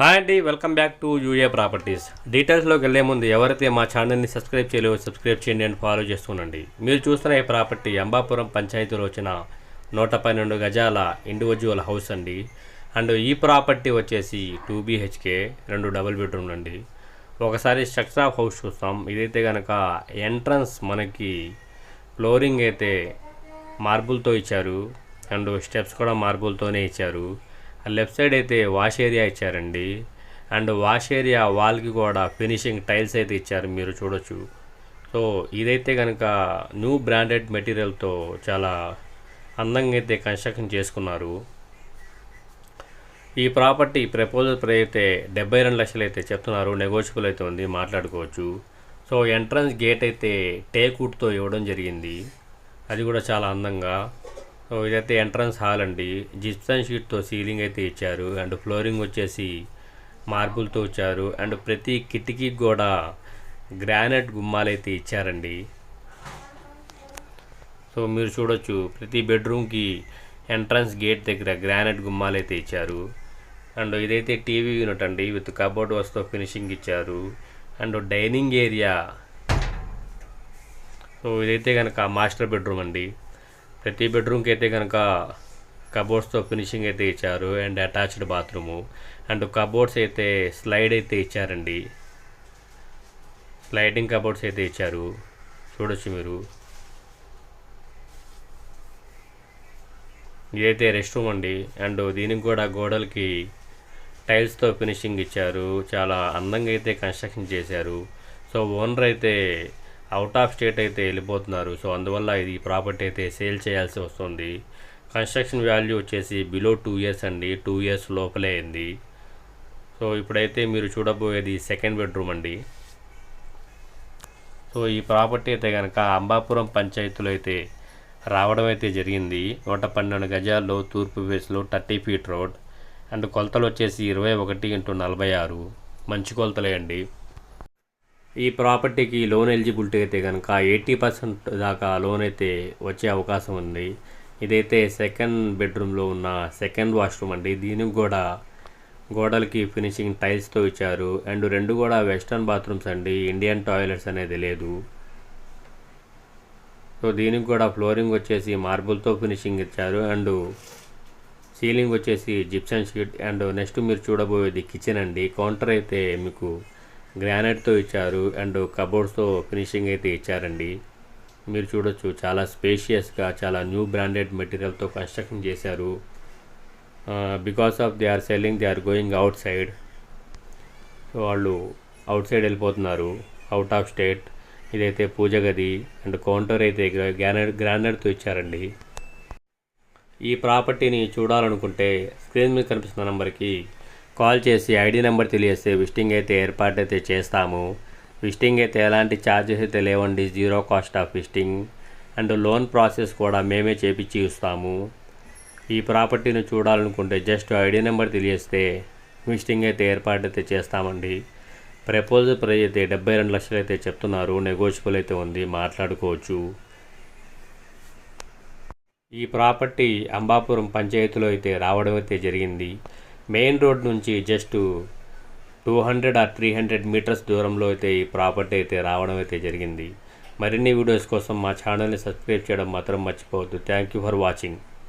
Hi అండి welcome back to UA properties. డీటెయిల్స్లోకి వెళ్ళే ముందు ఎవరైతే మా ఛానల్ని సబ్స్క్రైబ్ చేయలేవో సబ్స్క్రైబ్ చేయండి అండ్ ఫాలో చేస్తుండండి. మీరు చూస్తున్న ఈ ప్రాపర్టీ అంబాపురం పంచాయతీలో వచ్చిన నూట పన్నెండు గజాల ఇండివిజువల్ హౌస్ అండి. అండ్ ఈ ప్రాపర్టీ వచ్చేసి టూ బీహెచ్కే రెండు డబుల్ బెడ్రూమ్ అండి. ఒకసారి స్ట్రక్చర్ ఆఫ్ హౌస్ చూస్తాం. ఇదైతే కనుక ఎంట్రన్స్ మనకి ఫ్లోరింగ్ అయితే మార్బుల్తో ఇచ్చారు. అండ్ స్టెప్స్ కూడా మార్బుల్తోనే ఇచ్చారు. లెఫ్ట్ సైడ్ అయితే వాష్ ఏరియా ఇచ్చారండి. అండ్ వాష్ ఏరియా వాల్కి కూడా ఫినిషింగ్ టైల్స్ అయితే ఇచ్చారు మీరు చూడొచ్చు. సో ఇదైతే కనుక న్యూ బ్రాండెడ్ మెటీరియల్తో చాలా అందంగా అయితే కన్స్ట్రక్షన్ చేసుకున్నారు. ఈ ప్రాపర్టీ ప్రపోజల్ ప్రైస్ అయితే డెబ్బై రెండు లక్షలు అయితే చెప్తున్నారు. నెగోషియబుల్ అయితే ఉంది మాట్లాడుకోవచ్చు. సో ఎంట్రన్స్ గేట్ అయితే టేకుడ్తో ఇవ్వడం జరిగింది. అది కూడా చాలా అందంగా. సో ఇదైతే ఎంట్రన్స్ హాల్ అండి. జిప్సన్ షీట్తో సీలింగ్ అయితే ఇచ్చారు. అండ్ ఫ్లోరింగ్ వచ్చేసి మార్బుల్తో ఇచ్చారు. అండ్ ప్రతి కిటికీకి కూడా గ్రానైట్ గుమ్మాలు అయితే ఇచ్చారండి. సో మీరు చూడొచ్చు. ప్రతి బెడ్రూమ్కి ఎంట్రన్స్ గేట్ దగ్గర గ్రానైట్ గుమ్మాలు అయితే ఇచ్చారు. అండ్ ఇదైతే టీవీ యూనిట్ అండి. విత్ కబోర్డ్ వస్తూ ఫినిషింగ్ ఇచ్చారు. And dining area. సో ఇదైతే కనుక మాస్టర్ బెడ్రూమ్ అండి. ప్రతి బెడ్రూమ్కి అయితే కనుక కబోర్డ్స్తో ఫినిషింగ్ అయితే ఇచ్చారు and attached bathroom and cupboards అయితే స్లైడ్ అయితే ఇచ్చారండి. స్లైడింగ్ కబోర్డ్స్ అయితే ఇచ్చారు. చూడొచ్చు మీరు. ఇదైతే రెస్ట్ రూమ్ అండి. అండ్ దీనికి కూడా గోడలకి టైల్స్తో ఫినిషింగ్ ఇచ్చారు. చాలా అందంగా అయితే కన్స్ట్రక్షన్ చేశారు. సో ఓనర్ అయితే అవుట్ ఆఫ్ స్టేట్ అయితే వెళ్ళిపోతున్నారు. సో అందువల్ల ఇది ప్రాపర్టీ అయితే సేల్ చేయాల్సి వస్తుంది. కన్స్ట్రక్షన్ వాల్యూ వచ్చేసి బిలో టూ ఇయర్స్ అండి. టూ ఇయర్స్ లోపలే అయింది. సో ఇప్పుడైతే మీరు చూడబోయేది సెకండ్ బెడ్రూమ్ అండి. సో ఈ ప్రాపర్టీ అయితే కనుక అంబాపురం పంచాయతీలో అయితే రావడం అయితే జరిగింది. నూట పన్నెండు గజాల్లో తూర్పు ఫేస్లో థర్టీ ఫీట్ రోడ్ అండ్ కొలతలు వచ్చేసి ఇరవై ఒకటి ఇంటూ నలభై ఆరు. మంచి కొలతలే అండి. ఈ ప్రాపర్టీకి లోన్ ఎలిజిబిలిటీ అయితే కనుక ఎయిటీ పర్సెంట్ దాకా లోన్ అయితే వచ్చే అవకాశం ఉంది. ఇదైతే సెకండ్ బెడ్రూమ్లో ఉన్న సెకండ్ వాష్రూమ్ అండి. దీనికి కూడా గోడలకి ఫినిషింగ్ టైల్స్తో ఇచ్చారు. అండ్ రెండు కూడా వెస్టర్న్ బాత్రూమ్స్ అండి. ఇండియన్ టాయిలెట్స్ అనేది లేదు. సో దీనికి కూడా ఫ్లోరింగ్ వచ్చేసి మార్బుల్తో ఫినిషింగ్ ఇచ్చారు. అండ్ సీలింగ్ వచ్చేసి జిప్సన్ షీట్. అండ్ నెక్స్ట్ మీరు చూడబోయేది కిచెన్ అండి. కౌంటర్ అయితే మీకు గ్రానైట్తో ఇచ్చారు అండ్ కబోర్డ్స్తో ఫినిషింగ్ అయితే ఇచ్చారండి. మీరు చూడొచ్చు చాలా స్పేషియస్గా చాలా న్యూ బ్రాండెడ్ మెటీరియల్తో కన్స్ట్రక్షన్ చేశారు. Because of they are selling they are going outside so వాళ్ళు అవుట్ సైడ్ వెళ్ళిపోతున్నారు అవుట్ ఆఫ్ స్టేట్ ఇదైతే పూజ గది అండ్ కౌంటర్ అయితే గ్రానైడ్ గ్రానైట్తో ఇచ్చారండి. ఈ ప్రాపర్టీని చూడాలనుకుంటే స్క్రీన్ మీద కనిపిస్తున్న నెంబర్కి కాల్ చేసి ఐడి నెంబర్ తెలియస్తే విజిటింగ్ అయితే ఏర్పాటు అయితే చేస్తాము. విజిటింగ్ అయితే ఎలాంటి ఛార్జెస్ అయితే లేవండి. Zero cost of visiting and loan process కూడా మేమే చేపించి ఇస్తాము. ఈ ప్రాపర్టీని చూడాలనుకుంటే జస్ట్ ఐడి నెంబర్ తెలియస్తే విజిటింగ్ అయితే ఏర్పాటు అయితే చేస్తామండి. ప్రపోజల్ ప్రైజ్ అయితే డెబ్బై రెండు లక్షలు అయితే చెప్తున్నారు. నెగోషియబుల్ అయితే ఉంది. మాట్లాడుకోవచ్చు. ఈ ప్రాపర్టీ అంబాపురం పంచాయతీలో అయితే రావడం అయితే జరిగింది. మెయిన్ రోడ్ నుంచి just two hundred or three hundred metres దూరంలో అయితే ఈ ప్రాపర్టీ అయితే రావడం అయితే జరిగింది. మరిన్ని వీడియోస్ కోసం మా ఛానల్ని సబ్స్క్రైబ్ చేయడం మాత్రం మర్చిపోవద్దు. Thank you for watching